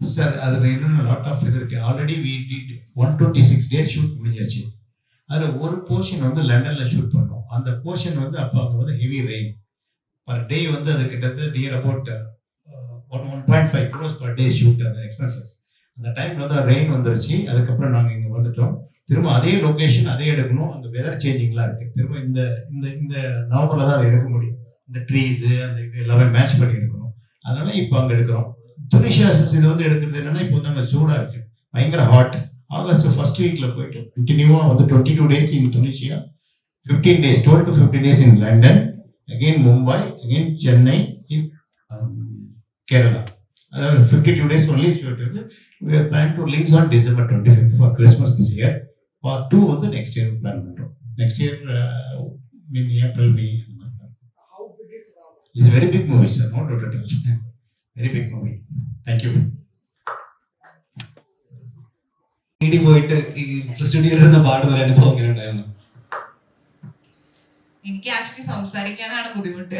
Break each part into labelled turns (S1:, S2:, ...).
S1: Sir அது இன்னும் lot of இது இருக்குது already we did one twenty six days shoot முடிஞ்சிருச்சு. அதில் ஒரு போர்ஷன் வந்து லண்டனில் ஷூட் பண்ணோம். அந்த போர்ஷன் வந்து அப்போ அங்கே வந்து ஹெவி ரெயின் பர் டே வந்து அது கிட்டத்தட்ட near about one one point five crores per day shoot அந்த எக்ஸ்பென்சஸ் அந்த டைமில் வந்து ரெயின் வந்துருச்சு. அதுக்கப்புறம் நாங்கள் இங்கே வந்துட்டோம். திரும்ப அதே லொக்கேஷன் அதே எடுக்கணும். அந்த வெதர் சேஞ்சிங்லாம் இருக்குது திரும்ப இந்த இந்த இந்த நவம்பரில் தான் அதை எடுக்க முடியும். இந்த ட்ரீஸு அந்த இது எல்லாமே மேட்ச் பண்ணி எடுக்கணும். அதனால் இப்போ அங்கே எடுக்கிறோம். டொரிஷியாசிஸ் இது வந்து எடுக்கிறது என்னன்னா இப்போ வந்து அங்கே சூடாக இருக்கு. பயங்கர ஹாட் ஆகஸ்ட் ஃபர்ஸ்ட் வீக்ல போயிட்டு கண்டினியூவாக வந்து twenty two days Indonesia fifteen days twelve to fifteen days in London again Mumbai again Chennai in Kerala அதாவது fifty two days only shoot plan to release on December twenty fifth for Christmas this year for two வந்து next year plan பண்ணுறோம் next year mean April
S2: May அந்த very big
S1: movie sir no doubt at sir. Big movie thank you Very big movie. Thank you.
S3: വീട്ടിൽ പോയിട്ട് ഈ സ്റ്റുഡിയോയിൽ ഇരുന്ന പാടുന്ന ഒരു അനുഭവം എങ്ങനെ ഉണ്ടായിരുന്നു?
S4: എനിക്ക് ആക്ച്വലി സംസാരിക്കാനാണ് ബുദ്ധിമുട്ട്.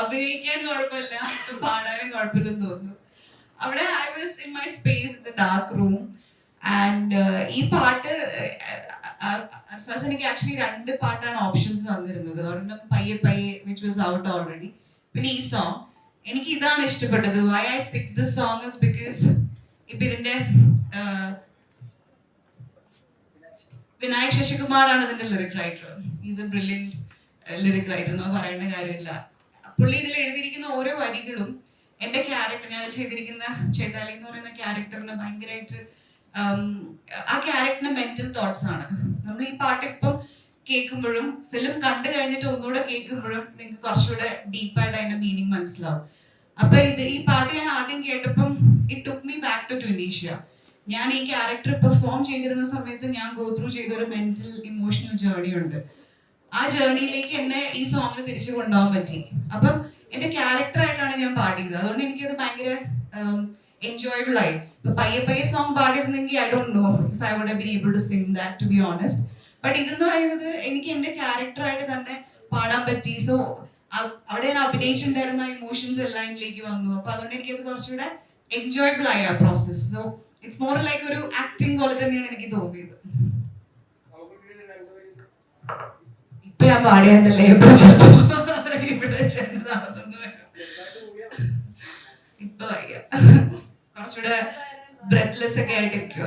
S4: അഭിനയിക്കാൻ കുഴപ്പമില്ല. പാടാനും കുഴപ്പമില്ലെന്ന് തോന്നുന്നു. അവിടെ I was in my space it's a dark room and ഈ പാട്ട് അർഫാസ് എനിക്ക് ആക്ച്വലി രണ്ട് പാട്ടാണ് ഓപ്ഷൻസ് തന്നിരുന്നത്. ഒരെണ്ണം പയ്യെ പയ്യെ വിച്ച് വാസ് ഔട്ട് ഓൾറെഡി പിന്നെ ഈ സോങ് എനിക്ക് ഇതാണ് ഇഷ്ടപ്പെട്ടത് why I pick this song because ഇപ്പൊ ഇതിന്റെ വിനായക് ശശികുമാറാണ് ഇതിന്റെ lyric writer is a brilliant lyric writer എന്ന് പറയേണ്ട കാര്യമില്ല. പുള്ളി ഇതിൽ എഴുതിയിരിക്കുന്ന ഓരോ വരികളും എന്റെ ക്യാരക്ടർ ഞാൻ ചെയ്തിരിക്കുന്ന ചേതാലി എന്ന് പറയുന്ന ക്യാരക്ടറിന് ഭയങ്കരമായിട്ട് ആ ക്യാരക്ടറിന് മെന്റൽ തോട്ട്സ് ആണ്. നമ്മൾ ഈ പാട്ട് ഇപ്പം കേൾക്കുമ്പോഴും ഫിലിം കണ്ടു കഴിഞ്ഞിട്ട് ഒന്നുകൂടെ കേൾക്കുമ്പോഴും നിങ്ങൾക്ക് കുറച്ചുകൂടെ ഡീപ്പായിട്ട് അതിന്റെ മീനിങ് മനസ്സിലാവും. അപ്പൊ ഇത് ഈ പാട്ട് ഞാൻ ആദ്യം കേട്ടപ്പം it took me back to Tunisia ഞാൻ ഈ ക്യാരക്ടർ പെർഫോം ചെയ്തിരുന്ന സമയത്ത് ഞാൻ ഗോ ത്രൂ ചെയ്ത ഒരു മെന്റൽ ഇമോഷണൽ ജേർണി ഉണ്ട്. ആ ജേർണിയിലേക്ക് എന്നെ ഈ സോങ്ങിൽ തിരിച്ചു കൊണ്ടുപോകാൻ പറ്റി. അപ്പം എന്റെ ക്യാരക്ടർ ആയിട്ടാണ് ഞാൻ പാടിയത്. അതുകൊണ്ട് എനിക്കത് ഭയങ്കര എൻജോയബിൾ ആയി. ഇപ്പൊ പയ്യെ പയ്യെ song പാടിയിരുന്നെങ്കിൽ I don't know if I would be able to sing that to be honest but ഇതെന്ന് പറയുന്നത് എനിക്ക് എന്റെ ക്യാരക്ടർ ആയിട്ട് തന്നെ പാടാൻ പറ്റി. സോ അവിടെ ഞാൻ അഭിനയിച്ചിട്ടുണ്ടായിരുന്ന ഇമോഷൻസ് എല്ലാം എന്നിലേക്ക് വന്നു. അപ്പൊ അതുകൊണ്ട് എനിക്കത് കുറച്ചുകൂടെ എൻജോയബിൾ ആയി ആ process so it's more like ഒരു ആക്ടിങ് പോലെ തന്നെയാണ് എനിക്ക് തോന്നിയത്. ഇപ്പൊ ഞാൻ പാടിയാണല്ലേ ലേബർ ഇവിടെ ഇപ്പൊ വയ്യ. കുറച്ചുകൂടെ ബ്രെത്ത്ലെസ് ഒക്കെ ആയിട്ട് ഇരിക്കുക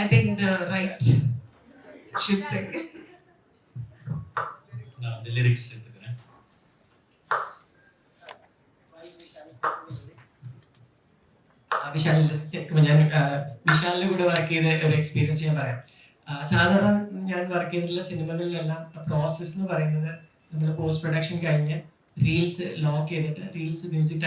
S4: I think the right ship second
S5: நான்
S6: വിശാൽ വിശാലിന്റെ കൂടെ വർക്ക് ചെയ്ത ഒരു എക്സ്പീരിയൻസ് ഞാൻ പറയാം. സാധാരണ ഞാൻ വർക്ക് ചെയ്തിട്ടുള്ള സിനിമകളിലെല്ലാം പ്രോസസ്സ് എന്ന് പറയുന്നത് നമ്മൾ പോസ്റ്റ് പ്രൊഡക്ഷൻ കഴിഞ്ഞ് റീൽസ് ലോക്ക് ചെയ്തിട്ട് റീൽസ് മ്യൂസിക്